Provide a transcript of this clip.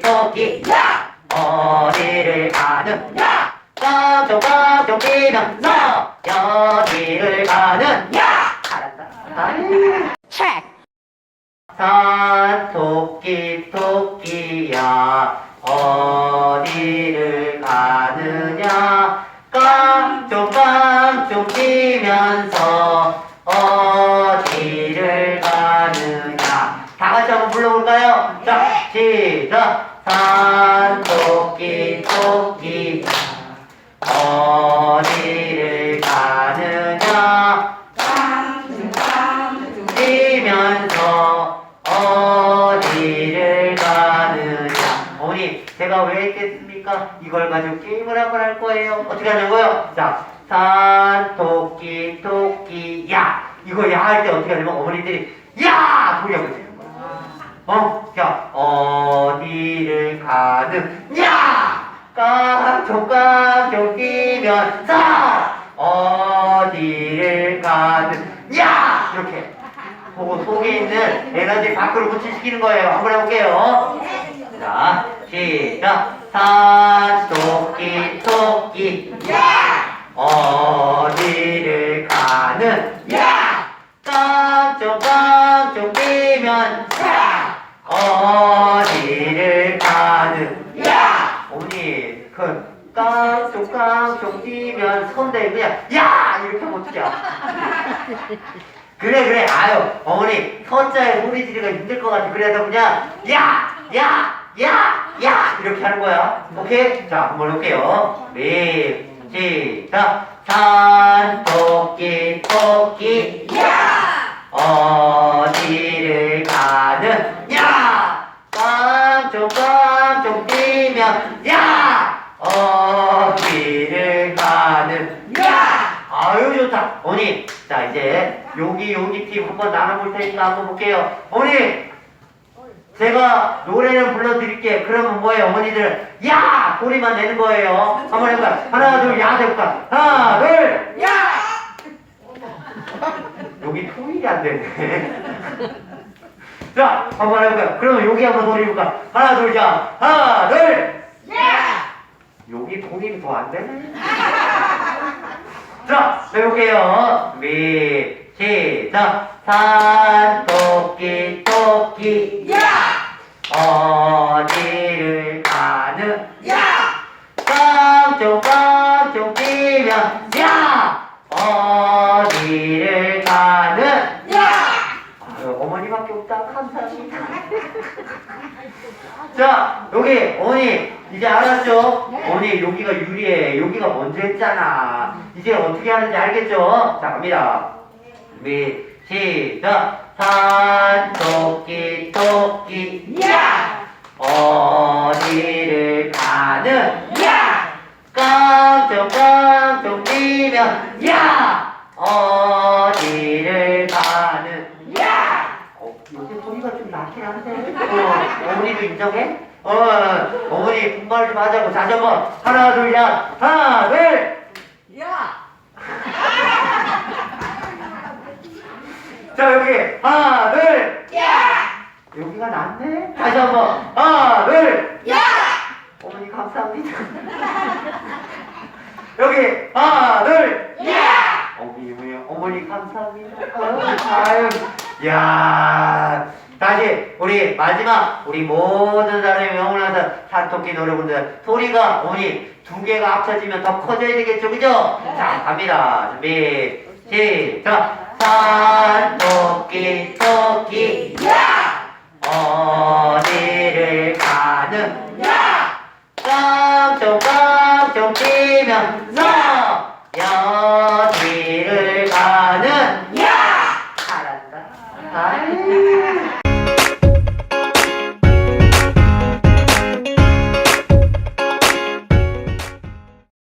토끼 야! 어디를 가는 야! 깡총깡총 뛰면 너 어디를 가는 야! 잘한다. 아이. 산 토끼 토끼야 시작. 산 토끼 토끼 어디를 가느냐? 뛰면서 어디를 가느냐? 어머니 제가 왜 했겠습니까? 이걸 가지고 게임을 한번 할 거예요. 어떻게 하냐고요? 자, 산 토끼 토끼 야. 이거 야 할 때 어떻게 하냐면 어머니들이 야! 있어요 어? 자 어디를 가는 야 깡총깡총 뛰면서 어디를 가는 야 이렇게 보고 속에 있는 에너지 밖으로 분출시키는 거예요. 한번 해볼게요. 자, 시작. 산 토끼 토끼 어디를 가는 깡총깡총 뛰면 어디를 가는 어머니 그 깡총깡총 뛰면 손대 그냥 야! 이렇게 하면 어떡해. 그래 그래. 아유 어머니 서자에 소리 지르기가 힘들 것 같아. 그래서 그냥 야! 야! 야! 야! 이렇게 하는 거야. 오케이? 자 한번 해볼게요. 네. 시작. 산 토끼 어디를 가는 야 깡총깡총 뛰면 야 어디를 가는. 아유 좋다. 어머니 자 이제 여기 여기 팀 한번 나눠볼 테니까 한번 볼게요. 어머니 제가 노래는 불러드릴게. 그러면 뭐예요 어머니들? 야! 소리만 내는 거예요. 한번 해볼까 하나 둘야! 해볼까? 하나 둘 여기 통일이 안 되네. 자 한번 해볼까요? 그러면 여기 한번 해볼까? 하나 둘자! 하나 둘 여기 통일이 더 안 되네 자, 해볼게요. 준비, 시작. 산, 토끼, 토끼. 어디를 가는? 깡총, 깡총 뛰면, 야! 어디를 가는? 아유, 어머니밖에 없다. 감사합니다. 자, 여기, 어머니, 이제 알았죠? 어머니, 여기가 유리해. 여기가 먼저 했잖아. 이제 어떻게 하는지 알겠죠? 자, 갑니다. 준비, 시작. 산, 토끼, 토끼. 어디를 가는? 깡총, 깡총 뛰면, 야! 어디를 가는? 어, 요새 소리가 좀 낮긴 한데. 어, 어머니도 인정해? 어, 어머니 분발 좀 하자고. 다시 한 번. 하나, 둘, 야. 하나, 둘. 자, 여기. 하나, 둘. 여기가 낫네? 다시 한 번. 하나, 둘. 어머니 감사합니다. 여기. 하나, 둘. 어머니, 어머니, 어머니 감사합니다. 아유, 야 다시 우리 마지막 우리 모든 사람이 영원하서 산토끼 노래분들 소리가 오니 두 개가 합쳐지면 더 커져야 되겠죠? 그죠? 네. 자 갑니다. 준비 시작. 산토끼 토끼 야! 어디를 가는 야! 깡총 깡총 뛰면 서 여기를 가는 야! 잘한다. 아유